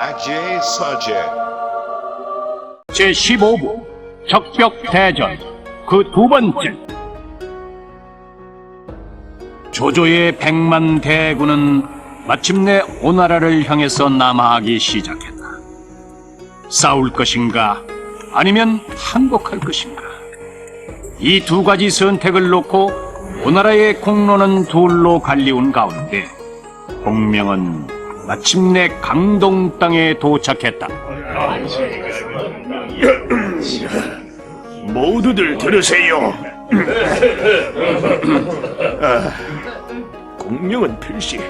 Ajay Sajay. 제15부 적벽 대전 그 두 번째 조조의 백만 대군은 마침내 오나라를 향해서 남하하기 시작했다. 싸울 것인가 아니면 항복할 것인가 이 두 가지 선택을 놓고 오나라의 공로는 둘로 갈리운 가운데 공명은 마침내 강동 땅에 도착했다. 모두들 들으세요. 아, 공명은 필시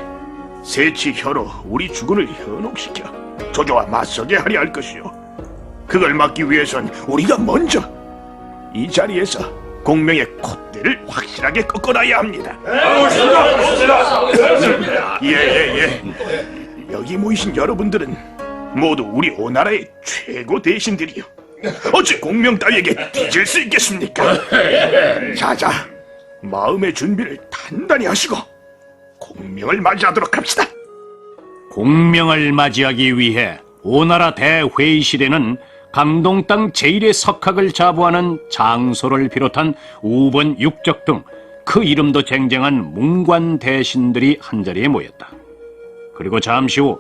세치 혀로 우리 주군을 현혹시켜 조조와 맞서게 하려 할 것이요. 그걸 막기 위해선 우리가 먼저 이 자리에서 공명의 콧대를 확실하게 꺾어놔야 합니다. 예 예 예. 예, 여기 모이신 여러분들은 모두 우리 오나라의 최고 대신들이요. 어찌 공명 따위에게 뒤질 수 있겠습니까? 자자, 마음의 준비를 단단히 하시고 공명을 맞이하도록 합시다. 공명을 맞이하기 위해 오나라 대회의실에는 강동 땅 제1의 석학을 자부하는 장소를 비롯한 우번 육적 등 그 이름도 쟁쟁한 문관 대신들이 한자리에 모였다. 그리고 잠시 후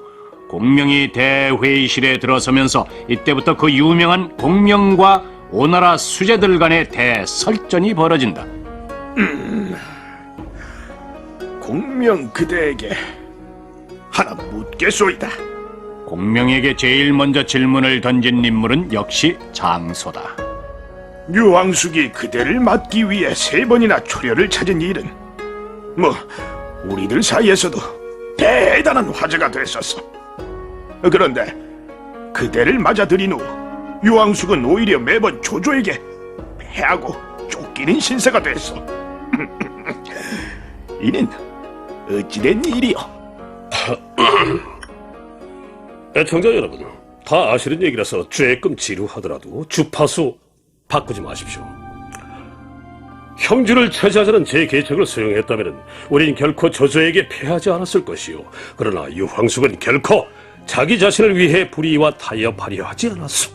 공명이 대회의실에 들어서면서 이때부터 그 유명한 공명과 오나라 수재들 간의 대설전이 벌어진다. 공명 그대에게 하나 묻겠소이다. 공명에게 제일 먼저 질문을 던진 인물은 역시 장소다. 유황숙이 그대를 맞기 위해 세 번이나 초려를 찾은 일은 뭐 우리들 사이에서도 대단한 화제가 됐었어. 그런데 그대를 맞아들인 후 유황숙은 오히려 매번 조조에게 패하고 쫓기는 신세가 됐어. 이는 어찌된 일이요? 애청자 여러분, 다 아시는 얘기라서 조금 지루하더라도 주파수 바꾸지 마십시오. 형주를 차지하자는 제 계책을 수용했다면 우린 결코 조조에게 패하지 않았을 것이요. 그러나 유황숙은 결코 자기 자신을 위해 불의와 타협하려 하지 않았소.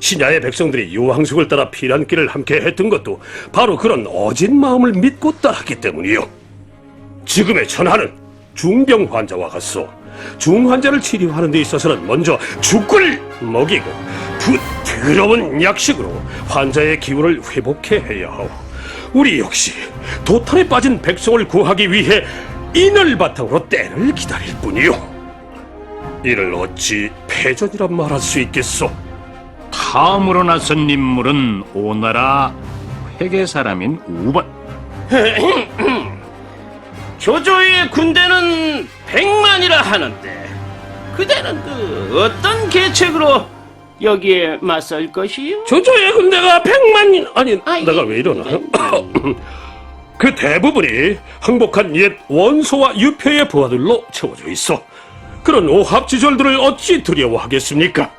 신야의 백성들이 유황숙을 따라 피란길을 함께 했던 것도 바로 그런 어진 마음을 믿고 따랐기 때문이요. 지금의 천하는 중병 환자와 같소. 중환자를 치료하는 데 있어서는 먼저 죽을 먹이고 부드러운 약식으로 환자의 기운을 회복해 해야 하오. 우리 역시 도탄에 빠진 백성을 구하기 위해 인을 바탕으로 때를 기다릴 뿐이요. 이를 어찌 패전이라 말할 수 있겠소? 다음으로 나선 인물은 오나라 회계 사람인 우번. 조조의 군대는 백만이라 하는데 그대는 그 어떤 계책으로 여기에 맞설 것이요? 조조의 군대가 백만이 아니 아이, 내가 왜 이러나? 네. 그 대부분이 항복한 옛 원소와 유표의 부하들로 채워져 있어. 그런 오합지졸들을 어찌 두려워하겠습니까?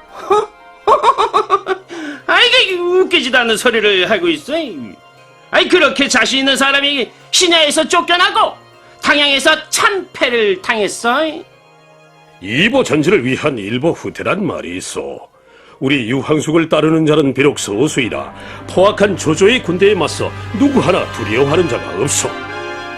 아 이게 웃기지도 않는 소리를 하고 있어. 아이 그렇게 자신 있는 사람이 신야에서 쫓겨나고 당양에서 참패를 당했어. 이보 전지를 위한 일보 후퇴란 말이 있어. 우리 유황숙을 따르는 자는 비록 소수이라 포악한 조조의 군대에 맞서 누구 하나 두려워하는 자가 없어.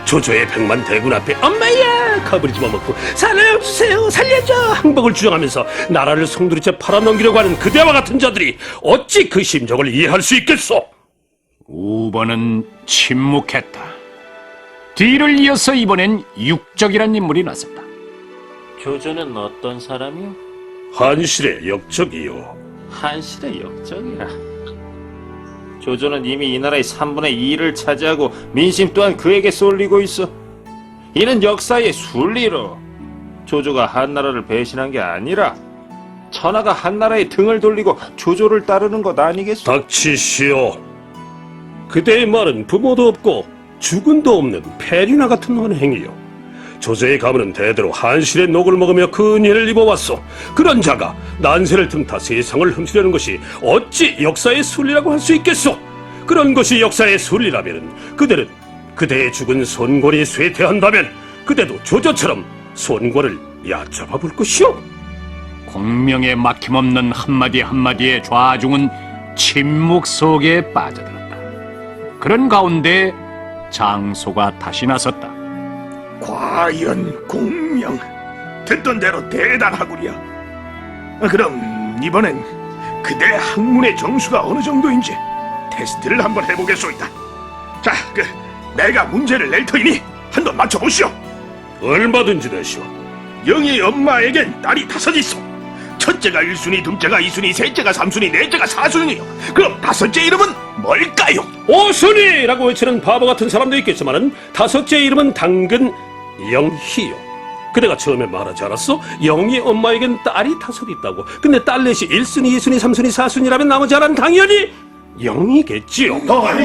조조의 백만 대군 앞에 엄마야 가버리 집어먹고 살려주세요 살려줘 항복을 주장하면서 나라를 송두리째 팔아넘기려고 하는 그대와 같은 자들이 어찌 그 심정을 이해할 수 있겠소? 우번은 침묵했다. 뒤를 이어서 이번엔 육적이란 인물이 나섰다. 조조는 어떤 사람이요? 한실의 역적이요. 한실의 역적이라. 조조는 이미 이 나라의 3분의 2를 차지하고 민심 또한 그에게 쏠리고 있어. 이는 역사의 순리로 조조가 한나라를 배신한 게 아니라 천하가 한나라의 등을 돌리고 조조를 따르는 것 아니겠소? 닥치시오. 그대의 말은 부모도 없고 주군도 없는 페리나 같은 언행이요. 조제의 가문은 대대로 한실의 녹을 먹으며 근혜를 입어왔소. 그런 자가 난세를 틈타 세상을 훔치려는 것이 어찌 역사의 순리라고 할 수 있겠소? 그런 것이 역사의 순리라면 그대는 그대의 죽은 손권이 쇠퇴한다면 그대도 조조처럼 손권을 얕잡아 볼 것이오. 공명의 막힘없는 한마디 한마디에 좌중은 침묵 속에 빠져들었다. 그런 가운데 장소가 다시 나섰다. 과연 공명 듣던 대로 대단하구려. 아, 그럼 이번엔 그대 학문의 정수가 어느 정도인지 테스트를 한번 해보겠소이다. 자, 그 내가 문제를 낼 터이니 한번 맞춰보시오. 얼마든지 되시오. 영희 엄마에겐 딸이 다섯 있어. 첫째가 일순위 둘째가 이순위 셋째가 삼순위 넷째가 사순위요 그럼 다섯째 이름은 뭘까요? 오순이라고 외치는 바보 같은 사람도 있겠지만은 다섯째 이름은 당근 영희요. 그대가 처음에 말하지 않았어? 영희 엄마에겐 딸이 다섯 있다고. 근데 딸 넷이 1순위, 2순위, 3순위, 4순위라면 나머지 하나는 당연히 영희겠지요. 아,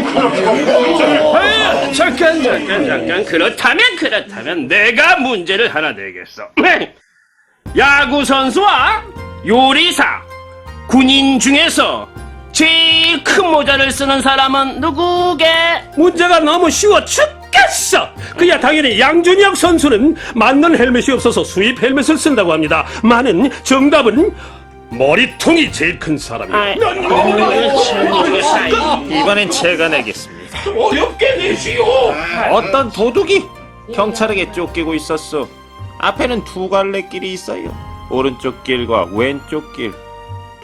잠깐 잠깐 잠깐 그렇다면 그렇다면 내가 문제를 하나 내겠어 야구 선수와 요리사 군인 중에서 제일 큰 모자를 쓰는 사람은 누구게? 문제가 너무 쉬워 죽겠어. 그야 당연히 양준혁 선수는 맞는 헬멧이 없어서 수입 헬멧을 쓴다고 합니다. 많은 정답은 머리통이 제일 큰. 아이, 이거 사이. 이번엔 제가 내겠습니다. 어렵게 내시오. 어떤 도둑이 경찰에게 쫓기고 있었어. 앞에는 두 갈래 길이 있어요. 오른쪽 길과 왼쪽 길.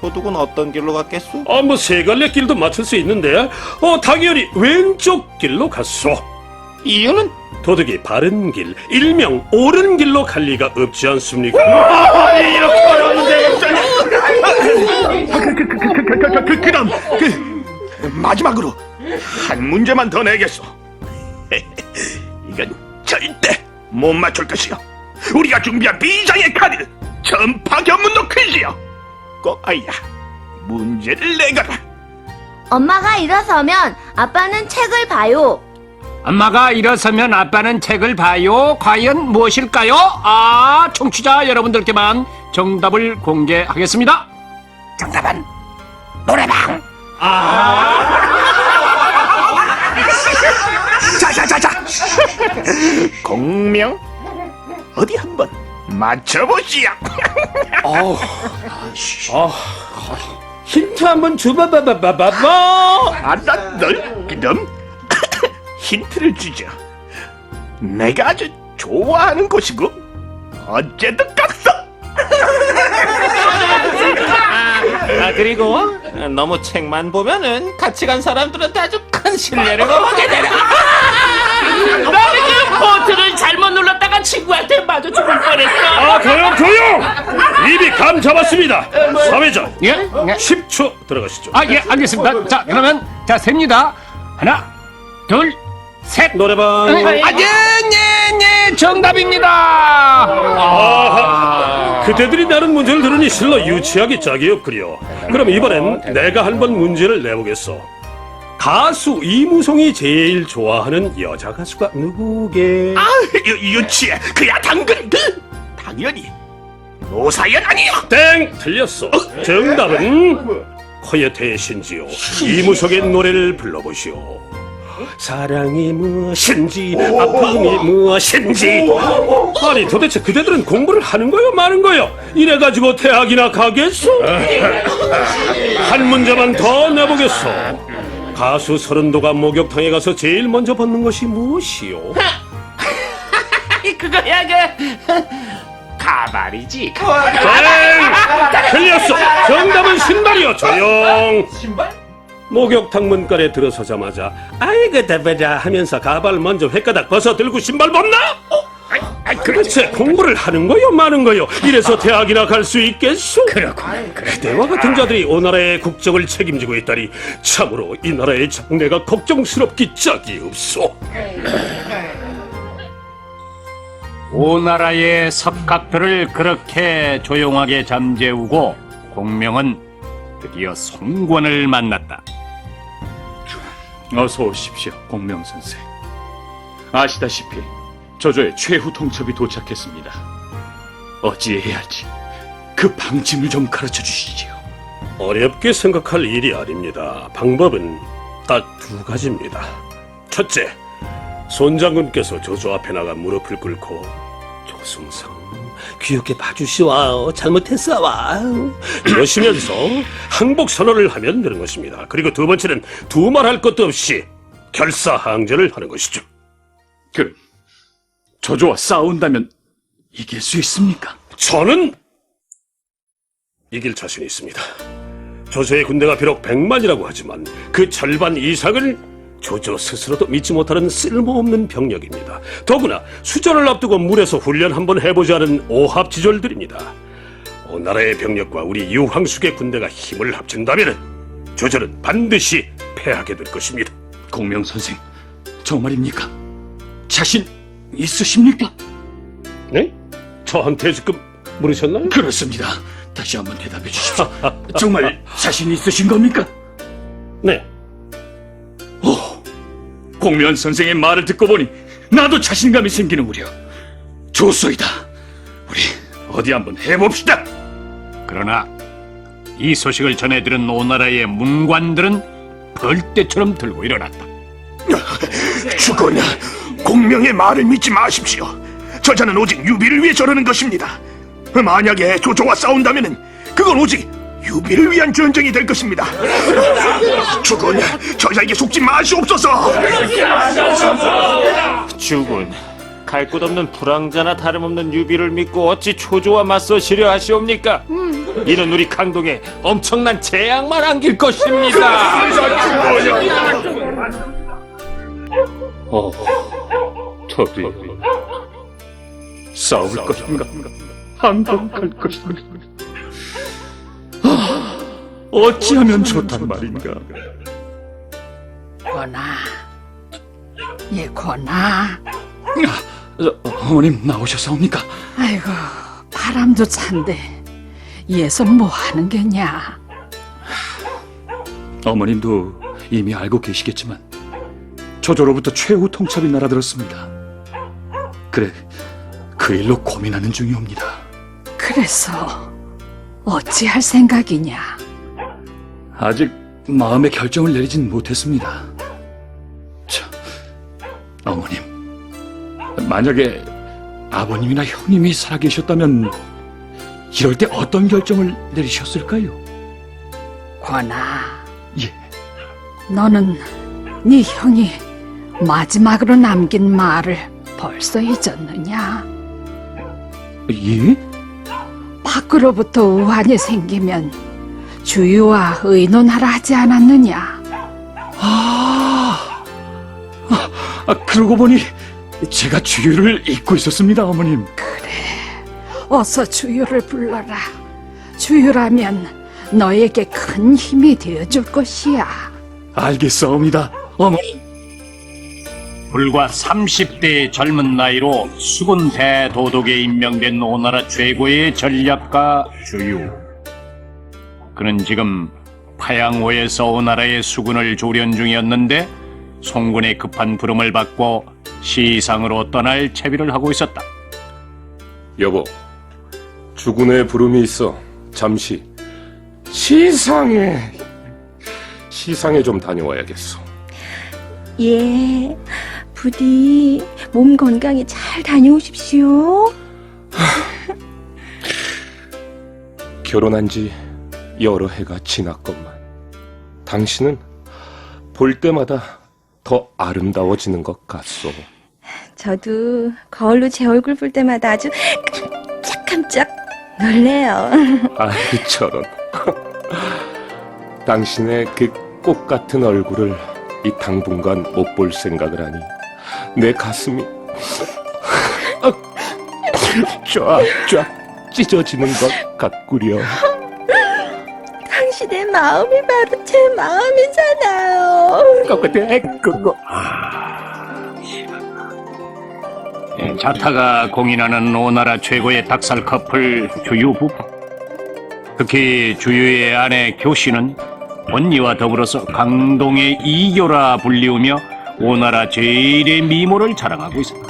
도둑은 어떤 길로 갔겠소? 아, 뭐 세 갈래 길도 맞출 수 있는데, 어, 당연히 왼쪽 길로 갔소. 이유는 도둑이 바른 길, 일명 옳은 길로 갈 리가 없지 않습니까? 이렇게 어려운데 그, 그, 그, 그, 그, 그, 그, 그럼 그 마지막으로 한 문제만 더 내겠어. 이건 절대 못 맞출 것이야. 우리가 준비한 비장의 카드 전파 견문도 퀴즈야. 꼬아야 문제를 내거라. 엄마가 일어서면 아빠는 책을 봐요. 엄마가 일어서면 아빠는 책을 봐요. 과연 무엇일까요? 아, 청취자 여러분들께만 정답을 공개하겠습니다. 정답은 노래방. 자자자자. 공명 어디 한번 맞춰보시야. 아, 힌트 한번 줘봐봐봐봐봐. 아나 널 그럼 힌트를 주죠. 내가 아주 좋아하는 곳이고 어째도 갔어. 아 그리고 너무 책만 보면은 같이 간 사람들한테 아주 큰 신뢰를 얻게 되라. 나는 그 버튼을 잘못 눌렀다가 친구한테 맞아 죽을 뻔했어. 아, 조용, 조용! 입이 감 잡았습니다. 사회자, 예? 예. 10초 들어가시죠. 아, 예, 알겠습니다. 자, 그러면 자, 셉니다. 하나, 둘, 셋. 노래방. 아, 예, 예, 예, 정답입니다. 아하, 그대들이 내는 문제를 들으니 실로 유치하기 짝이 없구려. 그럼 이번엔 내가 한번 문제를 내보겠어. 가수 이무송이 제일 좋아하는 여자 가수가 누구게? 아 유, 유치해. 그야 당근. 당연히 노사연 아니요. 땡! 틀렸어. 정답은 코요태의 신지요. 이무송의 노래를 불러보시오. 사랑이 무엇인지 아픔이 무엇인지. 아니 도대체 그대들은 공부를 하는 거요 마는 거요? 이래가지고 대학이나 가겠소? 한 문제만 더 내보겠소. 가수 서른도가 목욕탕에 가서 제일 먼저 벗는 것이 무엇이요? 그거야 그. 가발이지. 땡! 틀렸어. 정답은 신발이요 조용 목욕탕 문간에 들어서자마자 아이고 대배자 하면서 가발 먼저 횟가닥 벗어 들고 신발 벗나? 그렇지 공부를 하는 거요 마는 거요 이래서 대학이나 갈 수 있겠소? 그렇군 그대와 같은 자들이 오나라의 국적을 책임지고 있다니 참으로 이 나라의 장래가 걱정스럽기 짝이 없소 오나라의 석각들을 그렇게 조용하게 잠재우고 공명은 드디어 송권을 만났다. 어서 오십시오, 공명 선생. 아시다시피 저조의 최후 통첩이 도착했습니다. 어찌해야 할지 그 방침을 좀 가르쳐 주시지요. 어렵게 생각할 일이 아닙니다. 방법은 딱 두 가지입니다. 첫째, 손 장군께서 저조 앞에 나가 무릎을 꿇고 조승상, 귀엽게 봐주시와 잘못했어와 이러시면서 항복 선언을 하면 되는 것입니다. 그리고 두 번째는 두말할 것도 없이 결사항전을 하는 것이죠. 그럼 저조와 싸운다면 이길 수 있습니까? 저는 이길 자신이 있습니다. 조조의 군대가 비록 100만이라고 하지만 그 절반 이상을 조조 스스로도 믿지 못하는 쓸모없는 병력입니다. 더구나 수전을 앞두고 물에서 훈련 한번 해보지 않은 오합지졸들입니다. 오나라의 병력과 우리 유황숙의 군대가 힘을 합친다면 조조는 반드시 패하게 될 것입니다. 공명 선생, 정말입니까? 자신 있으십니까? 네? 저한테 지금 물으셨나요? 그렇습니다. 다시 한번 대답해 주십시오. 정말 자신 있으신 겁니까? 네. 공면 선생의 말을 듣고 보니 나도 자신감이 생기는구려. 좋소이다. 우리 어디 한번 해봅시다. 그러나 이 소식을 전해 들은 오나라의 문관들은 벌떼처럼 들고 일어났다. 죽은 공명의 말을 믿지 마십시오. 저자는 오직 유비를 위해 저러는 것입니다. 만약에 조조와 싸운다면은 그건 오직 유비를 위한 전쟁이 될 것입니다. 죽은 저자에게 속지 마시옵소서. 죽은 갈곳 없는 불황자나 다름없는 유비를 믿고 어찌 초조와 맞서시려 하시옵니까? 이는 우리 강동에 엄청난 재앙만 안길 것입니다. 어, 저리 싸울 것인가? 항복할 것인가? 아, 어찌하면 좋단 말인가? 권아, 예 권아. 저, 어머님 나오셨사옵니까? 아이고 바람도 찬데 얘서 뭐 하는 게냐? 어머님도 이미 알고 계시겠지만 저조로부터 최후 통첩이 날아들었습니다. 그래, 그 일로 고민하는 중이옵니다. 그래서 어찌할 생각이냐? 아직 마음의 결정을 내리진 못했습니다. 자, 어머님, 만약에 아버님이나 형님이 살아계셨다면 이럴 때 어떤 결정을 내리셨을까요? 권아, 예, 너는 네 형이 마지막으로 남긴 말을 벌써 잊었느냐? 예? 밖으로부터 우환이 생기면 주유와 의논하라 하지 않았느냐? 아, 아, 아, 그러고 보니 제가 주유를 잊고 있었습니다, 어머님. 어서 주유를 불러라. 주유라면 너에게 큰 힘이 되어줄 것이야. 알겠사옵니다, 어머니. 불과 30대의 젊은 나이로 수군 대도독에 임명된 오나라 최고의 전략가 주유. 그는 지금 파양호에서 오나라의 수군을 조련 중이었는데 송군의 급한 부름을 받고 시상으로 떠날 채비를 하고 있었다. 여보, 주군의 부름이 있어. 잠시 시상에 시상에 좀 다녀와야겠어. 예, 부디 몸 건강히 잘 다녀오십시오. 결혼한 지 여러 해가 지났건만 당신은 볼 때마다 더 아름다워지는 것 같소. 저도 거울로 제 얼굴 볼 때마다 아주 깜짝깜짝 놀래요. 아이 저런. 당신의 그 꽃 같은 얼굴을 이 당분간 못 볼 생각을 하니 내 가슴이 쫙쫙 찢어지는 것 같구려. 당신의 마음이 바로 제 마음이잖아요. 그거 예, 자타가 공인하는 오나라 최고의 닭살 커플 주유 부부. 특히 주유의 아내 교씨는 언니와 더불어서 강동의 이교라 불리우며 오나라 제일의 미모를 자랑하고 있었다.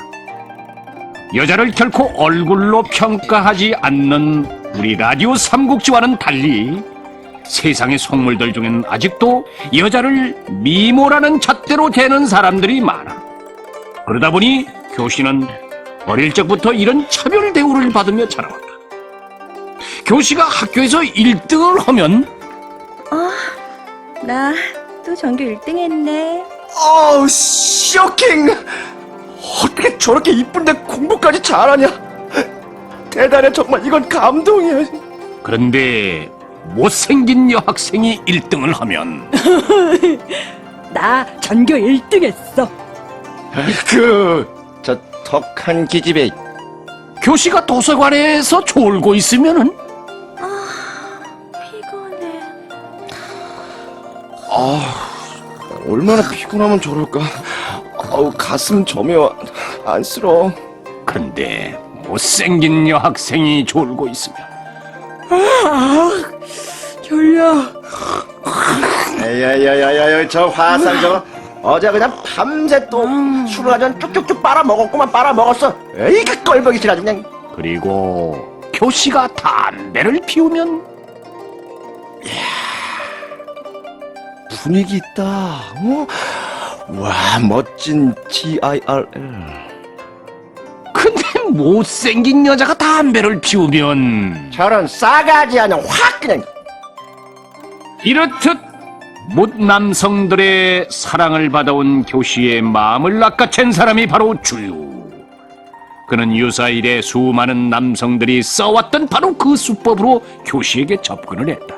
여자를 결코 얼굴로 평가하지 않는 우리 라디오 삼국지와는 달리 세상의 속물들 중엔 아직도 여자를 미모라는 잣대로 대는 사람들이 많아. 그러다 보니 교씨는 어릴 적부터 이런 차별 대우를 받으며 자라왔다. 교시가 학교에서 1등을 하면 나또 전교 1등 했네. 어우, 쇼킹! 어떻게 저렇게 이쁜데 공부까지 잘하냐? 대단해, 정말 이건 감동이야. 그런데 못생긴 여학생이 1등을 하면 나 전교 1등 했어. 그, 저 덕한 기집애. 교시가 도서관에서 졸고 있으면은 피곤해. 얼마나 피곤하면 저럴까? 어우, 가슴 저며 안쓰러워. 그런데 못생긴 여학생이 졸고 있으면 졸려. 야야야야야, 저 화상 저거. 어제 그냥 밤새 또 술을 하전 쭉쭉쭉 빨아 먹었구만 빨아 먹었어. 에이, 그 꼴보기 싫어, 그냥. 그리고 교시가 담배를 피우면 분위기 있다. 어? 와, 멋진 TIRL. 근데 못생긴 여자가 담배를 피우면 저런 싸가지 하냐, 확 그냥. 이렇듯 못 남성들의 사랑을 받아온 교시의 마음을 낚아챈 사람이 바로 주유. 그는 유사일에 수많은 남성들이 써왔던 바로 그 수법으로 교시에게 접근을 했다.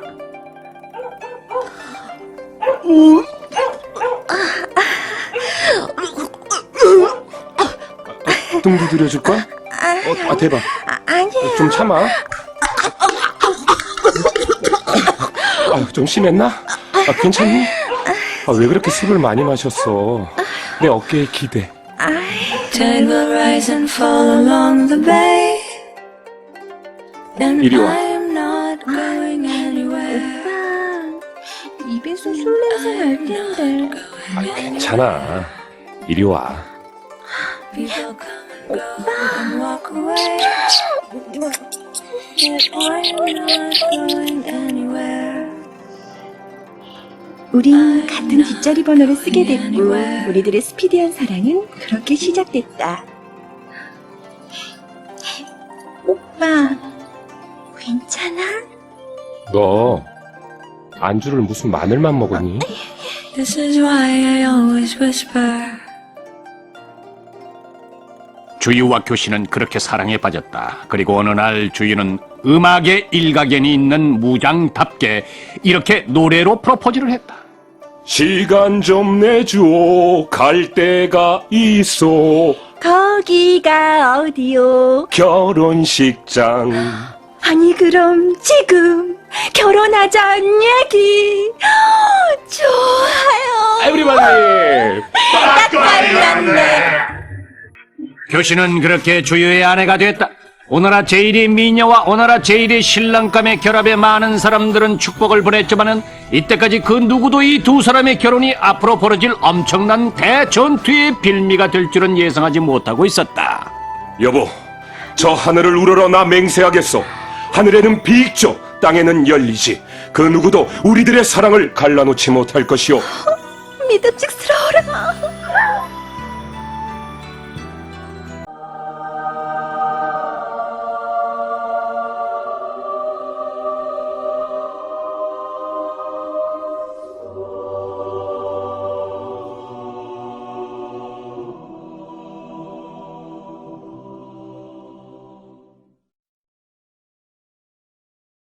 등 두드려줄까? 어, 아 대박. 좀 참아. 아, 좀 심했나? 아, 괜찮니? 아, 왜 그렇게 술을 많이 마셨어? 내 어깨에 기대. Tide will rise and fall along the bay. And 이리 와. I'm not going anywhere. 오빠, 입에서 술 냄새 날 텐데. 아, 괜찮아. 이리 와. People come and go and walk away. Yet I'm not going anywhere. 우린 같은 뒷자리 번호를 쓰게 됐고 우리들의 스피디한 사랑은 그렇게 시작됐다. 오빠, 괜찮아? 너 안주를 무슨 마늘만 먹었니? This is why I always whisper. 주유와 교시는 그렇게 사랑에 빠졌다. 그리고 어느 날 주유는 음악에 일가견이 있는 무장답게 이렇게 노래로 프로포즈를 했다. 시간 좀 내줘. 갈 데가 있어. 거기가 어디요? 결혼식장. 아니 그럼 지금 결혼하자는 얘기 좋아요. 에브리바디. 교시는 그렇게 주유의 아내가 됐다. 오나라 제일의 미녀와 오나라 제일의 신랑감의 결합에 많은 사람들은 축복을 보냈지만은 이때까지 그 누구도 이 두 사람의 결혼이 앞으로 벌어질 엄청난 대전투의 빌미가 될 줄은 예상하지 못하고 있었다. 여보, 저 하늘을 우러러 나 맹세하겠소. 하늘에는 비익죠, 땅에는 열리지. 그 누구도 우리들의 사랑을 갈라놓지 못할 것이오. 믿음직스러워라.